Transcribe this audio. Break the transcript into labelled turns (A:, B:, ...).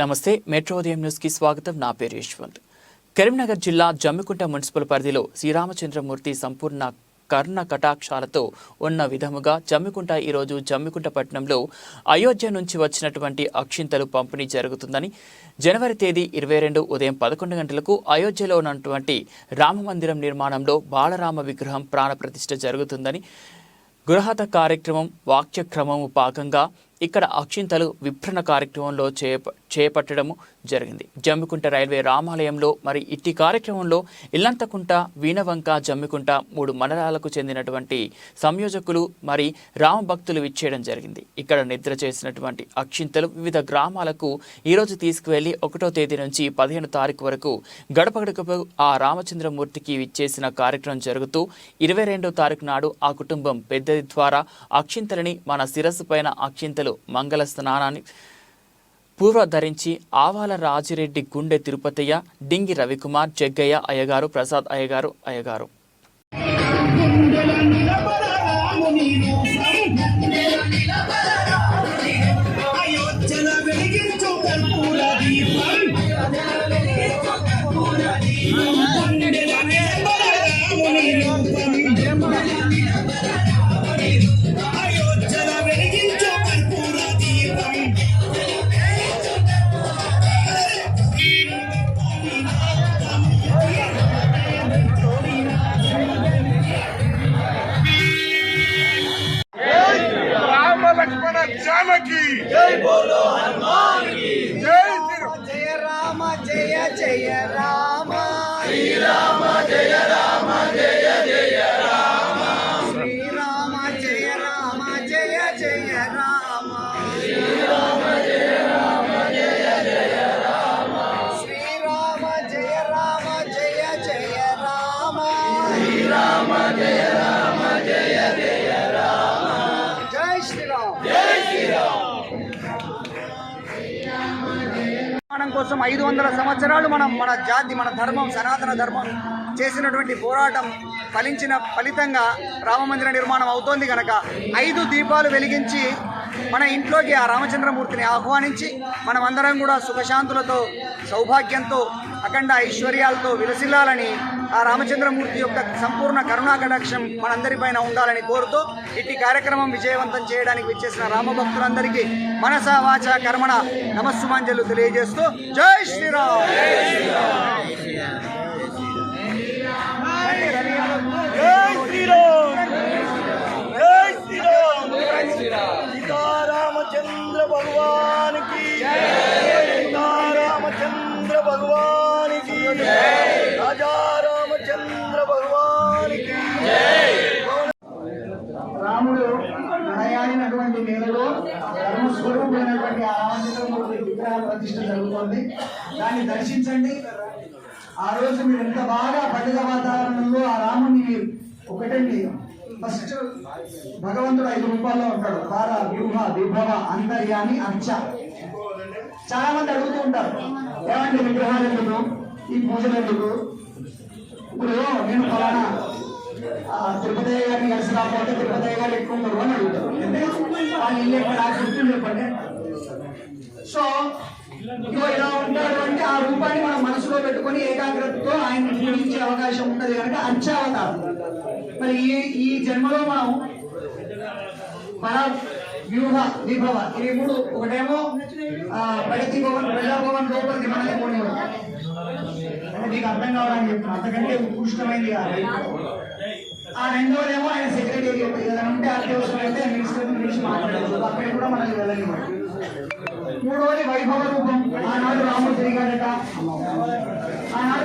A: నమస్తే మెట్రో ఉదయం న్యూస్కి స్వాగతం. నా పేరు యశ్వంత్. కరీంనగర్ జిల్లా జమ్మికుంట మున్సిపల్ పరిధిలో శ్రీరామచంద్రమూర్తి సంపూర్ణ కర్ణ కటాక్షాలతో ఉన్న విధముగా జమ్మికుంట ఈరోజు జమ్మికుంట పట్టణంలో అయోధ్య నుంచి వచ్చినటువంటి అక్షింతలు పంపిణీ జరుగుతుందని జనవరి తేదీ ఇరవై రెండు ఉదయం పదకొండు గంటలకు అయోధ్యలో ఉన్నటువంటి రామ మందిరం నిర్మాణంలో బాలరామ విగ్రహం ప్రాణప్రతిష్ఠ జరుగుతుందని గృహత కార్యక్రమం వాక్యక్రమము భాగంగా ఇక్కడ అక్షింతలు విభ్రణ కార్యక్రమంలో చేప చేపట్టడము జరిగింది. జమ్మికుంట రైల్వే రామాలయంలో మరి ఇట్టి కార్యక్రమంలో ఇల్లంతకుంట వీణవంక జమ్మికుంట మూడు మండలాలకు చెందినటువంటి సంయోజకులు మరి రామ భక్తులు విచ్చేయడం జరిగింది. ఇక్కడ నిద్ర చేసినటువంటి అక్షింతలు వివిధ గ్రామాలకు ఈరోజు తీసుకువెళ్ళి ఒకటో తేదీ నుంచి పదిహేను తారీఖు వరకు గడప గడపకు ఆ రామచంద్రమూర్తికి విచ్చేసిన కార్యక్రమం జరుగుతూ ఇరవై రెండో తారీఖు నాడు ఆ కుటుంబం పెద్దది ద్వారా అక్షింతలని మన శిరస్సు పైన అక్షింతలు మంగళ స్నానాన్ని పూర్వ ధరించి ఆవాల రాజిరెడ్డి గుండె తిరుపతయ్య డింగి రవికుమార్ జగ్గయ్య అయ్యగారు ప్రసాద్ అయ్యగారు అయ్యగారు
B: Yeah. செய்யலாம் కోసం ఐదు వందల సంవత్సరాలు మనం మన జాతి మన ధర్మం సనాతన ధర్మం చేసినటువంటి పోరాటం ఫలించిన ఫలితంగా రామమందిర నిర్మాణం అవుతోంది కనుక ఐదు దీపాలు వెలిగించి మన ఇంట్లోకి ఆ రామచంద్రమూర్తిని ఆహ్వానించి మనమందరం కూడా సుఖశాంతులతో సౌభాగ్యంతో అఖండ ఐశ్వర్యాలతో విలసిల్లాలని ఆ రామచంద్రమూర్తి యొక్క సంపూర్ణ కరుణా కటాక్షం మనందరిపైన ఉండాలని కోరుతూ ఇట్టి కార్యక్రమం విజయవంతం చేయడానికి విచ్చేసిన రామభక్తులందరికీ మనస వాచ కర్మణ నమస్సుమాంజలు తెలియజేస్తూ జై శ్రీరామ్.
C: జై శ్రీరామ్. జై శ్రీరామ్. సీతారామచంద్ర భగవాన్కి రాజా రామచంద్ర
D: రాముడు నడయాడినటువంటి నేలలో ధర్మస్వరూపమైనటువంటి ఆ రామచంద్రమూర్తి విగ్రహ జరుగుతోంది. దాన్ని దర్శించండి. ఆ రోజు మీరు ఎంత బాగా పండుగ వాతావరణంలో ఆ రాముని మీరు ఒకటండి. ఫస్ట్ భగవంతుడు ఐదు రూపాల్లో ఉంటాడు. తార వ్యూహ విభవ అంతర్యామి అంచ. చాలా మంది అడుగుతూ ఉంటారు. ఏమంటే విగ్రహాలు ఎందుకు? ఈ పూజలు ఎందుకు ఇప్పుడు నేను ఫలానా ఆ, తిరుపతి గారిని కలిసి రాకపోతే తిరుపతి గారు ఎక్కువ ఉండరు అని అడుగుతారు. అంటే వాళ్ళు ఇల్లు ఎక్కడ ఆ గుర్తు చెప్పండి సో ఇగో ఇలా ఉంటారు అంటే ఆ రూపాన్ని మనం మనసులో పెట్టుకొని ఏకాగ్రతతో ఆయన పూజించే అవకాశం ఉంటుంది కనుక అర్చావతారం మరి ఈ ఈ జన్మలో మనం మన వ్యూహ విభవ ఇవి మూడు ఒకటేమో ఆ, ప్రగతి భవన్ ప్రజాభవన్ లోపలికి మనల్ని పోనివ్వడం అంటే అర్థం కావడానికి చెప్తున్నా. అంతకంటే ఉత్కృష్టమైంది కాదు. ఆ రెండోదేమో ఆయన సెక్రటేరియట్ ఏదైనా ఉంటే అత్యవసరం అయితే మినిస్టర్ గురించి మాట్లాడదు అక్కడ కూడా మనకి వెళ్ళని మూడోది వైభవ రూపం. ఆనాడు రాముడు తిరిగాడట. ఆనాడు